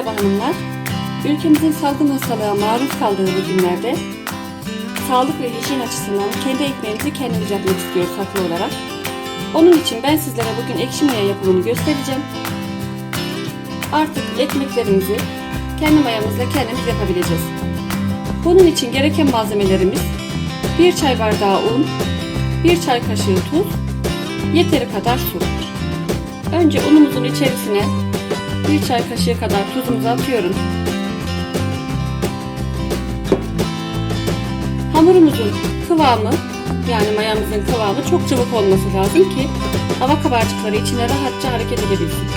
Merhaba hanımlar. Ülkemizin salgın hastalığa maruz kaldığı bu günlerde sağlık ve hijyen açısından kendi ekmeğimizi kendimiz yapmak istiyoruz haklı olarak. Onun için ben sizlere bugün ekşi maya yapımını göstereceğim. Artık ekmeklerimizi kendi mayamızla kendimiz yapabileceğiz. Bunun için gereken malzemelerimiz 1 çay bardağı un, 1 çay kaşığı tuz, yeteri kadar su. Önce unumuzun içerisine bir çay kaşığı kadar tuzumuzu atıyorum. Hamurumuzun kıvamı yani mayamızın kıvamı çok çabuk olması lazım ki hava kabarcıkları içine rahatça hareket edebilsin.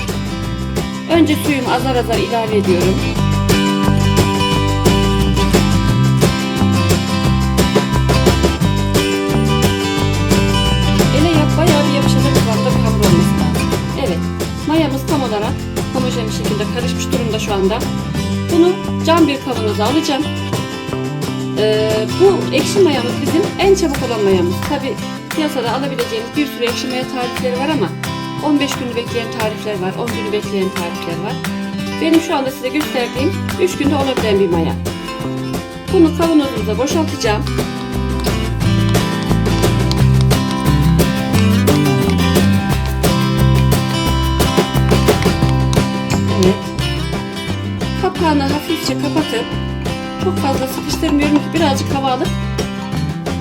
Önce suyumu azar azar ilave ediyorum. Ele yap bayağı bir yapışacak kıvamda bir hamur olması lazım. Evet, mayamız tam olarak homojen bir şekilde karışmış durumda şu anda. Bunu cam bir kavanoza alacağım. Ee, bu ekşi mayamız bizim en çabuk olan mayamız. Tabi piyasada alabileceğiniz bir sürü ekşi maya tarifleri var ama 15 günü bekleyen tarifler var, 10 günü bekleyen tarifler var. Benim şu anda size gösterdiğim 3 günde olabilen bir maya. Bunu kavanozumuza boşaltacağım. Kapağını hafifçe kapatıp çok fazla sıkıştırmıyorum ki birazcık hava alıp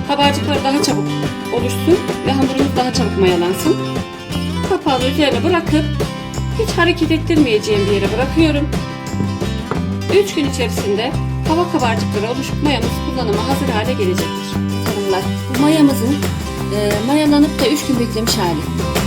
kabarcıklar daha çabuk oluşsun ve hamurumuz daha çabuk mayalansın. Kapağını üzerine bırakıp hiç hareket ettirmeyeceğim bir yere bırakıyorum. 3 gün içerisinde hava kabarcıkları oluşup mayamız kullanıma hazır hale gelecektir. Hanımlar, mayamızın e, mayalanıp da 3 gün beklemiş hali.